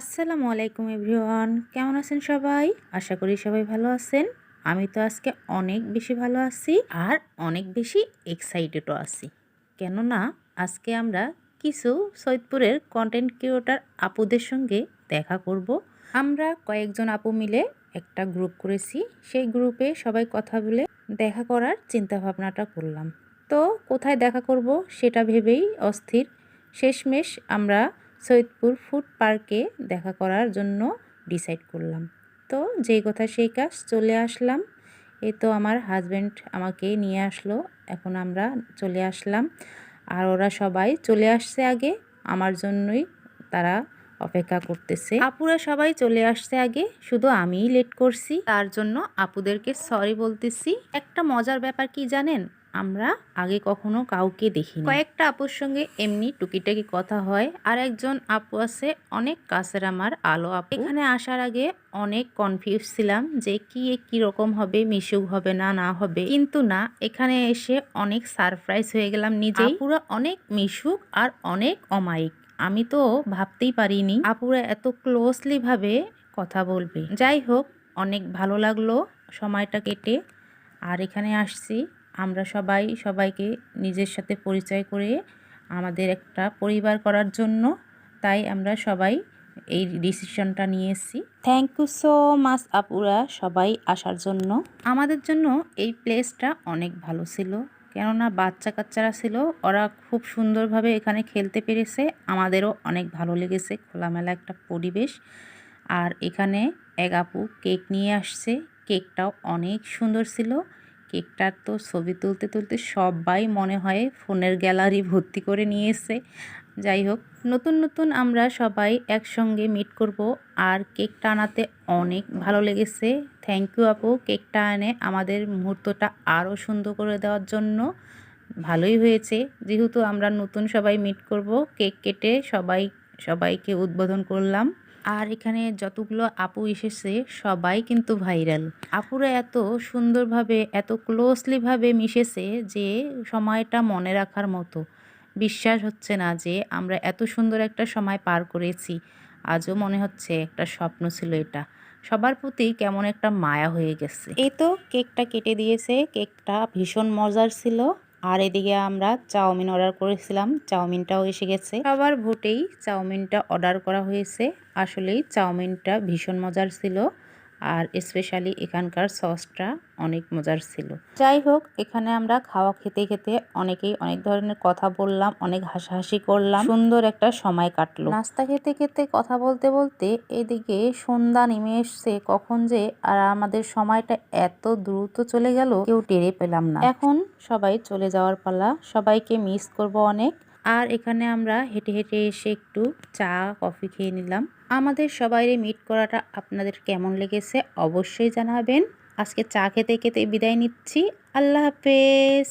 আসসালামু আলাইকুম এভরিওয়ান। কেমন আছেন সবাই? আশা করি সবাই ভালো আছেন। আমি তো আজকে অনেক বেশি ভালো আছি আর অনেক বেশি এক্সাইটেডও আছি। কেননা আজকে আমরা কিছু সৈয়দপুরের কন্টেন্ট ক্রিয়েটার আপুদের সঙ্গে দেখা করব। আমরা কয়েকজন আপু মিলে একটা গ্রুপ করেছি। সেই গ্রুপে সবাই কথা বলে দেখা করার চিন্তা ভাবনাটা করলাম। তো কোথায় দেখা করব সেটা ভেবেই অস্থির। শেষমেশ আমরা সৈয়দপুর ফুড পার্কে দেখা করার জন্য ডিসাইড করলাম। তো যেই কথা সেই কাজ চলে আসলাম। এ তো আমার হাজব্যান্ড আমাকে নিয়ে আসলো। এখন আমরা চলে আসলাম। আর ওরা সবাই চলে আসছে আগে। আমার জন্যই তারা অপেক্ষা করতেছে। আপুরা সবাই চলে আসছে আগে। শুধু আমিই লেট করছি। তার জন্য আপুদেরকে সরি বলতেছি। একটা মজার ব্যাপার কি জানেন? আমরা আগে কখনো কাউকে দেখিনি। কয়েকটা আপুর সঙ্গে এমনি টুকিটাকি কথা হয়, আর একজন আপু আছে, অনেক কাছের আমার আলো আপু। এখানে আসার আগে অনেক কনফিউজ ছিলাম যে কি কি রকম হবে, মিশুক হবে না না হবে। কিন্তু না, এখানে এসে অনেক সারপ্রাইজ হয়ে গেলাম নিজে পুরো অনেক মিশুক আর অনেক অমায়িক। আমি তো ভাবতেই পারিনি আপুরা এত ক্লোজলি ভাবে কথা বলবে। যাই হোক, অনেক ভালো লাগল সময়টা কেটে। আর এখানে আসছি। আমরা সবাই সবাইকে নিজের সাথে পরিচয় করে আমাদের একটা পরিবার করার জন্য তাই আমরা সবাই এই ডিসিশনটা নিয়ে এসেছি। থ্যাংক ইউ সো মাচ আপুরা সবাই আসার জন্য। আমাদের জন্য এই প্লেসটা অনেক ভালো ছিল। কেননা বাচ্চা কাচ্চারা ছিল ওরা খুব সুন্দরভাবে এখানে খেলতে পেরেছে। আমাদেরও অনেক ভালো লেগেছে খোলামেলা একটা পরিবেশ। আর এখানে এক আপু কেক নিয়ে আসছে। কেকটাও অনেক সুন্দর ছিল। কেকটার তো ছবি তুলতে তুলতে সবাই মনে হয় ফোনের গ্যালারি ভর্তি করে নিয়েছে যাই হোক, নতুন নতুন আমরা সবাই একসঙ্গে মিট করব আর কেকটা আনাতে অনেক ভালো লেগেছে। থ্যাংক ইউ আপু কেকটা আনে আমাদের মুহূর্তটা আরও সুন্দর করে দেওয়ার জন্য ভালোই হয়েছে। যেহেতু আমরা নতুন সবাই মিট করব, কেক কেটে সবাই, সবাইকে উদ্বোধন করলাম। আর এখানে যতগুলো আপু এসেছে, সবাই কিন্তু ভাইরাল। আপুরা এত সুন্দরভাবে, এত ক্লোজলিভাবে মিশেছে যে সময়টা মনে রাখার মতো। বিশ্বাস হচ্ছে না যে আমরা এত সুন্দর একটা সময় পার করেছি। আজও মনে হচ্ছে একটা স্বপ্ন ছিল এটা। সবার প্রতি কেমন একটা মায়া হয়ে গেছে। এই তো কেকটা কেটে দিয়েছে, কেকটা ভীষণ মজার ছিল। আর এদিকে আমরা চাউমিন অর্ডার করেছিলাম। চাউমিনটাও এসে গেছে। আবার ভোটেই চাউমিনটা অর্ডার করা হয়েছে। আসলেই চাউমিনটা ভীষণ মজার ছিল। আর স্পেশালি এখানকার সসটা অনেক মজার ছিল। যাই হোক এখানে আমরা খাওয়া খেতে খেতে অনেকেই অনেক ধরনের কথা বললাম, অনেক হাসাহাসি করলাম। সুন্দর একটা সময় কাটলো। নাস্তা খেতে খেতে কথা বলতে বলতে এদিকে সন্ধ্যা নেমে এসছে কখন যে, আর আমাদের সময়টা এত দ্রুত চলে গেল, কেউ টেরে পেলাম না। এখন সবাই চলে যাওয়ার পালা, সবাইকে মিস করব অনেক। আর এখানে আমরা হেঁটে হেঁটে এসে একটু চা, কফি খেয়ে নিলাম। আমাদের সবাইরে মিট করাটা আপনাদের কেমন লেগেছে অবশ্যই জানাবেন। আজকে চা খেতে খেতে বিদায় নিচ্ছি। আল্লাহ হাফেজ।